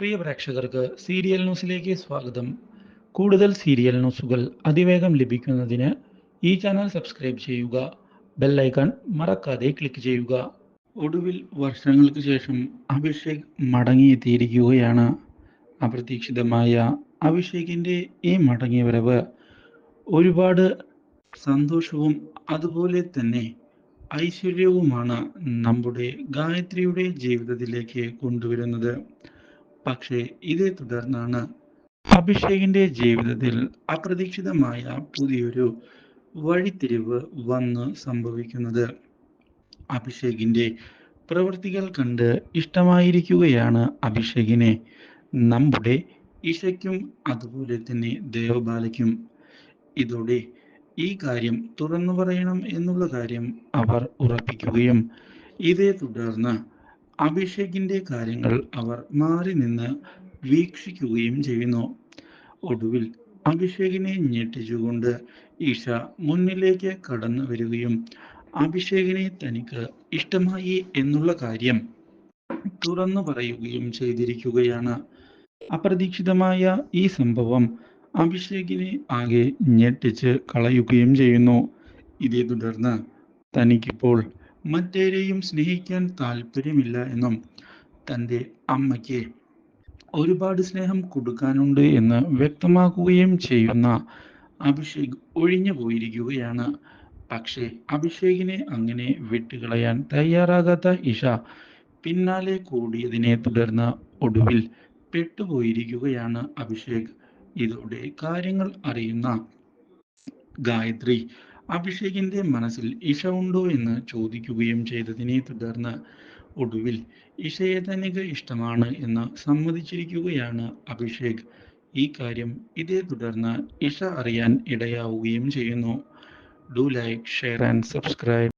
പ്രിയ പ്രേക്ഷകർക്ക് സീരിയൽ ന്യൂസിലേക്ക് സ്വാഗതം. കൂടുതൽ സീരിയൽ ന്യൂസുകൾ അതിവേഗം ലഭിക്കുന്നതിന് ഈ ചാനൽ സബ്സ്ക്രൈബ് ചെയ്യുക. ബെല്ലൈക്കൺ മറക്കാതെ ക്ലിക്ക് ചെയ്യുക. ഒടുവിൽ വർഷങ്ങൾക്ക് ശേഷം അഭിഷേക് മടങ്ങിയെത്തിയിരിക്കുകയാണ്. അപ്രതീക്ഷിതമായ അഭിഷേകിന്റെ ഈ മടങ്ങിവരവ് ഒരുപാട് സന്തോഷവും അതുപോലെ തന്നെ ഐശ്വര്യവുമാണ് നമ്മുടെ ഗായത്രിയുടെ ജീവിതത്തിലേക്ക് കൊണ്ടുവരുന്നത്. പക്ഷേ ഇതേ തുടർന്നാണ് അഭിഷേകിന്റെ ജീവിതത്തിൽ അപ്രതീക്ഷിതമായ പുതിയൊരു വഴിത്തിരിവ് വന്ന് സംഭവിക്കുന്നത്. അഭിഷേകിന്റെ പ്രവൃത്തികൾ കണ്ട് ഇഷ്ടമായിരിക്കുകയാണ് അഭിഷേകിനെ. നമ്മുടെ ഇഷയ്ക്കും അതുപോലെ തന്നെ ദേവബാലയ്ക്കും ഇതോടെ ഈ കാര്യം തുറന്നു പറയണം എന്നുള്ള കാര്യം അവർ ഉറപ്പിക്കുകയും ഇതേ തുടർന്ന് അഭിഷേകിന്റെ കാര്യങ്ങൾ അവർ മാറി നിന്ന് വീക്ഷിക്കുകയും ചെയ്യുന്നു. ഒടുവിൽ അഭിഷേകിനെ ഞെട്ടിച്ചുകൊണ്ട് ഈഷ മുന്നിലേക്ക് കടന്നു വരികയും അഭിഷേകിനെ തനിക്ക് ഇഷ്ടമായി എന്നുള്ള കാര്യം തുറന്നു പറയുകയും ചെയ്തിരിക്കുകയാണ്. അപ്രതീക്ഷിതമായ ഈ സംഭവം അഭിഷേകിനെ ആകെ ഞെട്ടിച്ച് കളയുകയും ചെയ്യുന്നു. ഇതേ തുടർന്ന് തനിക്കിപ്പോൾ മറ്റേരെയും സ്നേഹിക്കാൻ താല്പര്യമില്ല എന്നും തന്റെ അമ്മയ്ക്ക് ഒരുപാട് സ്നേഹം കൊടുക്കാനുണ്ട് എന്ന് വ്യക്തമാക്കുകയും ചെയ്യുന്ന അഭിഷേക് ഒഴിഞ്ഞു പോയിരിക്കുകയാണ്. പക്ഷേ അഭിഷേകിനെ അങ്ങനെ വിട്ടുകളയാൻ തയ്യാറാകാത്ത ഇഷ പിന്നാലെ കൂടിയതിനെ തുടർന്ന് ഒടുവിൽ പെട്ടുപോയിരിക്കുകയാണ് അഭിഷേക്. ഇതോടെ കാര്യങ്ങൾ അറിയുന്ന ഗായത്രി അഭിഷേകിന്റെ മനസ്സിൽ ഇഷ ഉണ്ടോ എന്ന് ചോദിക്കുകയും ചെയ്തതിനെ തുടർന്ന് ഒടുവിൽ ഇഷയെ തനിക്ക് ഇഷ്ടമാണ് എന്ന് സമ്മതിച്ചിരിക്കുകയാണ് അഭിഷേക്. ഈ കാര്യം ഇതേ തുടർന്ന് ഇഷ അറിയാൻ ഇടയാവുകയും ചെയ്യുന്നു. Do like share and subscribe